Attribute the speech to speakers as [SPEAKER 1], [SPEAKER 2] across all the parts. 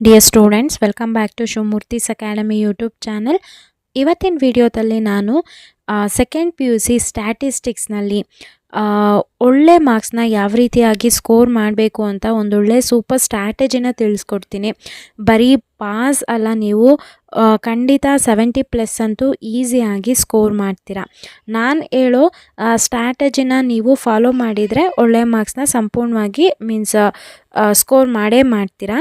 [SPEAKER 1] Dear students welcome back to Shivamurthy's academy YouTube channel ಇವತ್ತಿನ ವಿಡಿಯೋದಲ್ಲಿ ನಾನು ಸೆಕೆಂಡ್ ಪಿ ಯು ಸಿ ಸ್ಟ್ಯಾಟಿಸ್ಟಿಕ್ಸ್ನಲ್ಲಿ ಒಳ್ಳೆ ಮಾರ್ಕ್ಸ್ನ ಯಾವ ರೀತಿಯಾಗಿ ಸ್ಕೋರ್ ಮಾಡಬೇಕು ಅಂತ ಒಂದೊಳ್ಳೆ ಸೂಪರ್ ಸ್ಟ್ರಾಟಜಿನ ತಿಳಿಸ್ಕೊಡ್ತೀನಿ. ಬರೀ ಪಾಸ್ ಅಲ್ಲ ನೀವು ಖಂಡಿತ ಸೆವೆಂಟಿ ಪ್ಲಸ್ ಅಂತೂ ಈಸಿಯಾಗಿ ಸ್ಕೋರ್ ಮಾಡ್ತೀರಾ. ನಾನು ಹೇಳೋ ಸ್ಟ್ರಾಟಜಿನ ನೀವು ಫಾಲೋ ಮಾಡಿದರೆ ಒಳ್ಳೆ ಮಾರ್ಕ್ಸ್ನ ಸಂಪೂರ್ಣವಾಗಿ ಮೀನ್ಸ್ ಸ್ಕೋರ್ ಮಾಡೇ ಮಾಡ್ತೀರಾ.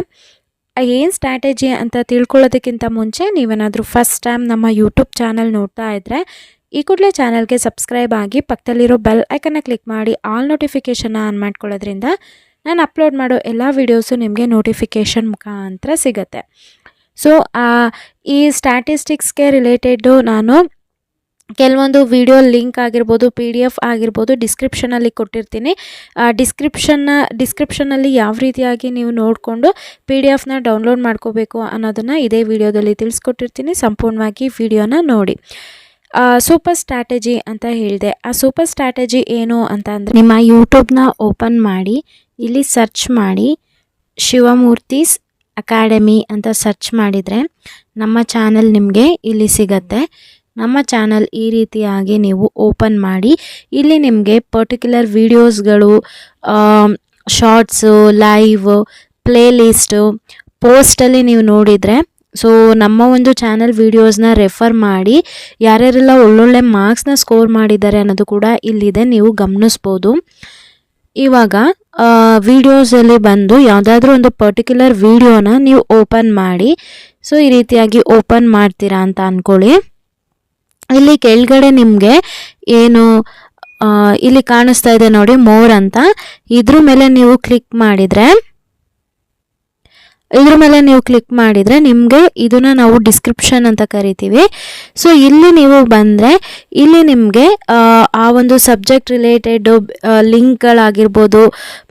[SPEAKER 1] ಏನು ಸ್ಟ್ರಾಟಜಿ ಅಂತ ತಿಳ್ಕೊಳ್ಳೋದಕ್ಕಿಂತ ಮುಂಚೆ ನೀವೇನಾದರೂ ಫಸ್ಟ್ ಟೈಮ್ ನಮ್ಮ ಯೂಟ್ಯೂಬ್ ಚಾನಲ್ ನೋಡ್ತಾ ಇದ್ದರೆ ಈ ಕೂಡಲೇ ಚಾನಲ್ಗೆ ಸಬ್ಸ್ಕ್ರೈಬ್ ಆಗಿ ಪಕ್ಕದಲ್ಲಿರೋ ಬೆಲ್ ಐಕನ್ನ ಕ್ಲಿಕ್ ಮಾಡಿ ಆಲ್ ನೋಟಿಫಿಕೇಷನ್ನ ಆನ್ ಮಾಡ್ಕೊಳ್ಳೋದ್ರಿಂದ ನಾನು ಅಪ್ಲೋಡ್ ಮಾಡೋ ಎಲ್ಲ ವೀಡಿಯೋಸು ನಿಮಗೆ ನೋಟಿಫಿಕೇಷನ್ ಮುಖಾಂತರ ಸಿಗುತ್ತೆ. ಸೊ ಈ ಸ್ಟ್ಯಾಟಿಸ್ಟಿಕ್ಸ್ಗೆ ರಿಲೇಟೆಡ್ಡು ನಾನು ಕೆಲವೊಂದು ವಿಡಿಯೋ ಲಿಂಕ್ ಆಗಿರ್ಬೋದು, ಪಿ ಡಿ ಎಫ್ ಆಗಿರ್ಬೋದು ಡಿಸ್ಕ್ರಿಪ್ಷನಲ್ಲಿ ಕೊಟ್ಟಿರ್ತೀನಿ. ಡಿಸ್ಕ್ರಿಪ್ಷನ್ನ ಡಿಸ್ಕ್ರಿಪ್ಷನಲ್ಲಿ ಯಾವ ರೀತಿಯಾಗಿ ನೀವು ನೋಡಿಕೊಂಡು ಪಿ ಡಿ ಎಫ್ನ ಡೌನ್ಲೋಡ್ ಮಾಡ್ಕೋಬೇಕು ಅನ್ನೋದನ್ನು ಇದೇ ವಿಡಿಯೋದಲ್ಲಿ ತಿಳಿಸ್ಕೊಟ್ಟಿರ್ತೀನಿ. ಸಂಪೂರ್ಣವಾಗಿ ವಿಡಿಯೋನ ನೋಡಿ. ಸೂಪರ್ ಸ್ಟ್ರಾಟಜಿ ಅಂತ ಹೇಳಿದೆ. ಆ ಸೂಪರ್ ಸ್ಟ್ರಾಟಜಿ ಏನು ಅಂತ ಅಂದರೆ ನಿಮ್ಮ ಯೂಟ್ಯೂಬ್ನ ಓಪನ್ ಮಾಡಿ, ಇಲ್ಲಿ ಸರ್ಚ್ ಮಾಡಿ ಶಿವಮೂರ್ತಿಸ್ ಅಕಾಡೆಮಿ ಅಂತ ಸರ್ಚ್ ಮಾಡಿದರೆ ನಮ್ಮ ಚಾನಲ್ ನಿಮಗೆ ಇಲ್ಲಿ ಸಿಗತ್ತೆ. ನಮ್ಮ ಚಾನಲ್ ಈ ರೀತಿಯಾಗಿ ನೀವು ಓಪನ್ ಮಾಡಿ. ಇಲ್ಲಿ ನಿಮಗೆ ಪರ್ಟಿಕ್ಯುಲರ್ ವೀಡಿಯೋಸ್ಗಳು ಶಾರ್ಟ್ಸು ಲೈವ್ ಪ್ಲೇಲಿಸ್ಟು ಪೋಸ್ಟಲ್ಲಿ ನೀವು ನೋಡಿದರೆ ಸೊ ನಮ್ಮ ಒಂದು ಚಾನಲ್ ವೀಡಿಯೋಸ್ನ ರೆಫರ್ ಮಾಡಿ. ಯಾರ್ಯಾರೆಲ್ಲ ಒಳ್ಳೊಳ್ಳೆ ಮಾರ್ಕ್ಸ್ನ ಸ್ಕೋರ್ ಮಾಡಿದ್ದಾರೆ ಅನ್ನೋದು ಕೂಡ ಇಲ್ಲಿದೆ, ನೀವು ಗಮನಿಸ್ಬೋದು. ಇವಾಗ ವೀಡಿಯೋಸಲ್ಲಿ ಬಂದು ಯಾವುದಾದ್ರೂ ಒಂದು ಪರ್ಟಿಕ್ಯುಲರ್ ವೀಡಿಯೋನ ನೀವು ಓಪನ್ ಮಾಡಿ. ಸೊ ಈ ರೀತಿಯಾಗಿ ಓಪನ್ ಮಾಡ್ತೀರಾ ಅಂತ ಅಂದ್ಕೊಳ್ಳಿ ಇಲ್ಲಿ ಕೆಳಗಡೆ ನಿಮಗೆ ಏನು ಇಲ್ಲಿ ಕಾಣಿಸ್ತಾ ಇದೆ ನೋಡಿ ಮೋರ್ ಅಂತ. ಇದ್ರ ಮೇಲೆ ನೀವು ಕ್ಲಿಕ್ ಮಾಡಿದರೆ ಇದ್ರ ಮೇಲೆ ನೀವು ಕ್ಲಿಕ್ ಮಾಡಿದರೆ ನಿಮಗೆ ಇದನ್ನ ನಾವು ಡಿಸ್ಕ್ರಿಪ್ಷನ್ ಅಂತ ಕರಿತೀವಿ. ಸೊ ಇಲ್ಲಿ ನೀವು ಬಂದರೆ, ಇಲ್ಲಿ ನಿಮಗೆ, ಆ ಒಂದು ಸಬ್ಜೆಕ್ಟ್ ರಿಲೇಟೆಡ್ ಲಿಂಕ್ಗಳಾಗಿರ್ಬೋದು,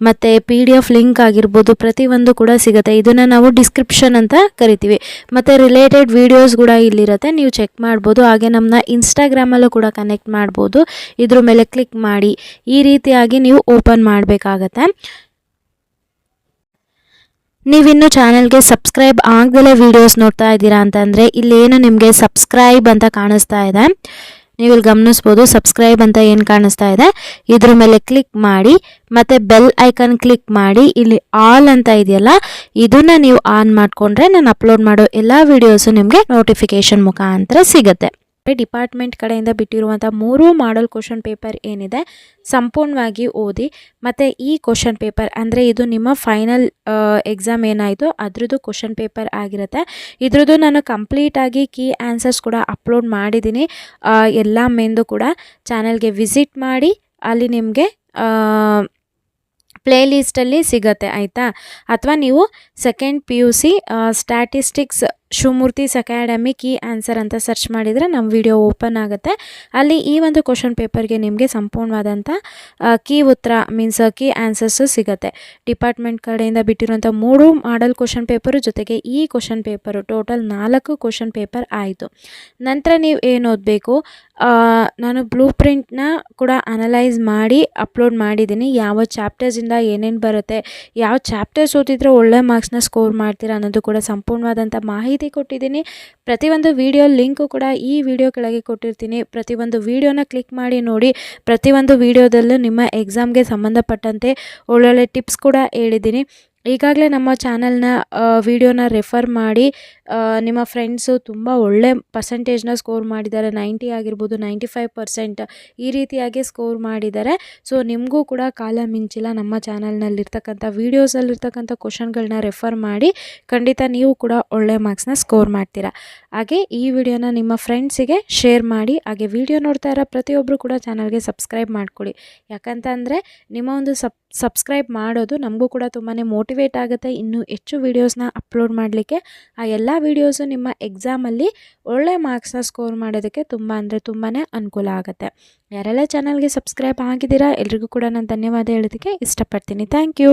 [SPEAKER 1] ಮತ್ತು ಪಿ ಡಿ ಎಫ್ ಲಿಂಕ್ ಆಗಿರ್ಬೋದು, ಪ್ರತಿಯೊಂದು ಕೂಡ ಸಿಗುತ್ತೆ. ಇದನ್ನು ನಾವು ಡಿಸ್ಕ್ರಿಪ್ಷನ್ ಅಂತ ಕರಿತೀವಿ. ಮತ್ತು ರಿಲೇಟೆಡ್ ವೀಡಿಯೋಸ್ ಕೂಡ ಇಲ್ಲಿರುತ್ತೆ. ನೀವು ಚೆಕ್ ಮಾಡ್ಬೋದು. ಹಾಗೆ ನಮ್ಮನ್ನ ಇನ್ಸ್ಟಾಗ್ರಾಮಲ್ಲೂ ಕೂಡ ಕನೆಕ್ಟ್ ಮಾಡ್ಬೋದು. ಇದ್ರ ಮೇಲೆ ಕ್ಲಿಕ್ ಮಾಡಿ. ಈ ರೀತಿಯಾಗಿ ನೀವು ಓಪನ್ ಮಾಡಬೇಕಾಗತ್ತೆ. ನೀವಿನ್ನು ಚಾನೆಲ್ಗೆ ಸಬ್ಸ್ಕ್ರೈಬ್ ಆಗದಲೇ ವಿಡಿಯೋಸ್ ನೋಡ್ತಾ ಇದ್ದೀರಾ ಅಂತಂದರೆ ಇಲ್ಲೇನು ನಿಮಗೆ ಸಬ್ಸ್ಕ್ರೈಬ್ ಅಂತ ಕಾಣಿಸ್ತಾ ಇದೆ. ನೀವು ಇಲ್ಲಿ ಗಮನಿಸ್ಬೋದು ಸಬ್ಸ್ಕ್ರೈಬ್ ಅಂತ ಏನು ಕಾಣಿಸ್ತಾ ಇದೆ. ಇದ್ರ ಮೇಲೆ ಕ್ಲಿಕ್ ಮಾಡಿ, ಮತ್ತು ಬೆಲ್ ಐಕನ್ ಕ್ಲಿಕ್ ಮಾಡಿ, ಇಲ್ಲಿ ಆಲ್ ಅಂತ ಇದೆಯಲ್ಲ, ಇದನ್ನು ನೀವು ಆನ್ ಮಾಡಿಕೊಂಡ್ರೆ ನಾನು ಅಪ್ಲೋಡ್ ಮಾಡೋ ಎಲ್ಲ ವೀಡಿಯೋಸು ನಿಮಗೆ ನೋಟಿಫಿಕೇಷನ್ ಮುಖಾಂತರ ಸಿಗುತ್ತೆ. ಡಿಪಾರ್ಟ್ಮೆಂಟ್ ಕಡೆಯಿಂದ ಬಿಟ್ಟಿರುವಂಥ ಮೂರು ಮಾಡಲ್ ಕ್ವಶನ್ ಪೇಪರ್ ಏನಿದೆ ಸಂಪೂರ್ಣವಾಗಿ ಓದಿ ಮತ್ತು ಈ ಕ್ವಶನ್ ಪೇಪರ್ ಅಂದರೆ ಇದು ನಿಮ್ಮ ಫೈನಲ್ ಎಕ್ಸಾಮ್ ಏನಾಯಿತು ಅದ್ರದ್ದು ಕ್ವಶನ್ ಪೇಪರ್ ಆಗಿರುತ್ತೆ. ಇದ್ರದ್ದು ನಾನು ಕಂಪ್ಲೀಟಾಗಿ ಕೀ ಆನ್ಸರ್ಸ್ ಕೂಡ ಅಪ್ಲೋಡ್ ಮಾಡಿದ್ದೀನಿ. ಎಲ್ಲ ಮೆಂದು ಕೂಡ ಚಾನಲ್ಗೆ ವಿಸಿಟ್ ಮಾಡಿ ಅಲ್ಲಿ ನಿಮಗೆ ಪ್ಲೇ ಲಿಸ್ಟಲ್ಲಿ ಸಿಗತ್ತೆ, ಆಯಿತಾ? ಅಥವಾ ನೀವು second P U C statistics Shivamurthy's academy key answer ಅಂತ ಸರ್ಚ್ ಮಾಡಿದರೆ ನಮ್ಮ ವಿಡಿಯೋ ಓಪನ್ ಆಗುತ್ತೆ. ಅಲ್ಲಿ ಈ ಒಂದು ಕ್ವಶನ್ ಪೇಪರ್ಗೆ ನಿಮಗೆ ಸಂಪೂರ್ಣವಾದಂಥ ಕೀ ಉತ್ತರ ಮೀನ್ಸ್, ಕೀ ಆನ್ಸರ್ಸು ಸಿಗುತ್ತೆ. ಡಿಪಾರ್ಟ್ಮೆಂಟ್ ಕಡೆಯಿಂದ ಬಿಟ್ಟಿರುವಂಥ ಮೂರು ಮಾಡಲ್ ಕ್ವಶನ್ ಪೇಪರು ಜೊತೆಗೆ ಈ ಕ್ವಶನ್ ಪೇಪರು ಟೋಟಲ್ ನಾಲ್ಕು ಕ್ವಶನ್ ಪೇಪರ್ ಆಯಿತು. ನಂತರ ನೀವು ಏನು ಓದಬೇಕು? ನಾನು ಬ್ಲೂ ಪ್ರಿಂಟ್ನ ಕೂಡ ಅನಲೈಸ್ ಮಾಡಿ ಅಪ್ಲೋಡ್ ಮಾಡಿದ್ದೀನಿ. ಯಾವ ಚಾಪ್ಟರ್ಸಿಂದ ಏನೇನು ಬರುತ್ತೆ, ಯಾವ ಚಾಪ್ಟರ್ಸ್ ಓದಿದ್ರೆ ಒಳ್ಳೆ ಮಾರ್ಕ್ಸ್ನ ಸ್ಕೋರ್ ಮಾಡ್ತೀರಾ ಅನ್ನೋದು ಕೂಡ ಸಂಪೂರ್ಣವಾದಂಥ ಮಾಹಿತಿ ಕೊಟ್ಟಿದ್ದೀನಿ. ಪ್ರತಿಯೊಂದು ವಿಡಿಯೋ ಲಿಂಕು ಕೂಡ ಈ ವಿಡಿಯೋ ಕೆಳಗೆ ಕೊಟ್ಟಿರ್ತೀನಿ. ಪ್ರತಿಯೊಂದು ವಿಡಿಯೋನ ಕ್ಲಿಕ್ ಮಾಡಿ ನೋಡಿ. ಪ್ರತಿಯೊಂದು ವಿಡಿಯೋದಲ್ಲೂ ನಿಮ್ಮ ಎಕ್ಸಾಮ್ಗೆ ಸಂಬಂಧಪಟ್ಟಂತೆ ಒಳ್ಳೊಳ್ಳೆ ಟಿಪ್ಸ್ ಕೂಡ ಹೇಳಿದ್ದೀನಿ. ಈಗಾಗಲೇ ನಮ್ಮ ಚಾನಲ್ನ ವಿಡಿಯೋನ ರೆಫರ್ ಮಾಡಿ ನಿಮ್ಮ ಫ್ರೆಂಡ್ಸು ತುಂಬ ಒಳ್ಳೆ ಪರ್ಸೆಂಟೇಜ್ನ ಸ್ಕೋರ್ ಮಾಡಿದ್ದಾರೆ. ನೈಂಟಿ ಆಗಿರ್ಬೋದು, ನೈಂಟಿ ಫೈವ್ ಪರ್ಸೆಂಟ್ ಈ ರೀತಿಯಾಗಿ ಸ್ಕೋರ್ ಮಾಡಿದ್ದಾರೆ. ಸೊ ನಿಮಗೂ ಕೂಡ ಕಾಲ ಮಿಂಚಿಲ್ಲ ನಮ್ಮ ಚಾನಲ್ನಲ್ಲಿರ್ತಕ್ಕಂಥ ವೀಡಿಯೋಸಲ್ಲಿರ್ತಕ್ಕಂಥ ಕ್ವಶನ್ಗಳನ್ನ ರೆಫರ್ ಮಾಡಿ, ಖಂಡಿತ ನೀವು ಕೂಡ ಒಳ್ಳೆ ಮಾರ್ಕ್ಸ್ನ ಸ್ಕೋರ್ ಮಾಡ್ತೀರಾ. ಹಾಗೆ, ಈ ವಿಡಿಯೋನ ನಿಮ್ಮ ಫ್ರೆಂಡ್ಸಿಗೆ ಶೇರ್ ಮಾಡಿ, ಹಾಗೆ ವಿಡಿಯೋ ನೋಡ್ತಾ ಇರೋ ಪ್ರತಿಯೊಬ್ಬರು ಕೂಡ ಚಾನಲ್ಗೆ ಸಬ್ಸ್ಕ್ರೈಬ್ ಮಾಡ್ಕೊಳ್ಳಿ. ಯಾಕಂತಂದರೆ, ನಿಮ್ಮ ಒಂದು ಸಬ್ ಸಬ್ಸ್ಕ್ರೈಬ್ ಮಾಡೋದು ನಮಗೂ ಕೂಡ ತುಂಬಾ ಮೋಟಿವೇಟ್ ಆಗುತ್ತೆ. ಇನ್ನೂ ಹೆಚ್ಚು ವೀಡಿಯೋಸ್ನ ಅಪ್ಲೋಡ್ ಮಾಡಲಿಕ್ಕೆ ಆ ಎಲ್ಲ ವೀಡಿಯೋಸು ನಿಮ್ಮ ಎಕ್ಸಾಮಲ್ಲಿ ಒಳ್ಳೆ ಮಾರ್ಕ್ಸ್ನ ಸ್ಕೋರ್ ಮಾಡೋದಕ್ಕೆ ತುಂಬ ಅಂದರೆ ತುಂಬಾ ಅನುಕೂಲ ಆಗುತ್ತೆ. ಯಾರೆಲ್ಲ ಚಾನಲ್ಗೆ ಸಬ್ಸ್ಕ್ರೈಬ್ ಆಗಿದ್ದೀರಾ, ಎಲ್ರಿಗೂ ಕೂಡ ನಾನು ಧನ್ಯವಾದ ಹೇಳೋದಕ್ಕೆ ಇಷ್ಟಪಡ್ತೀನಿ. Thank you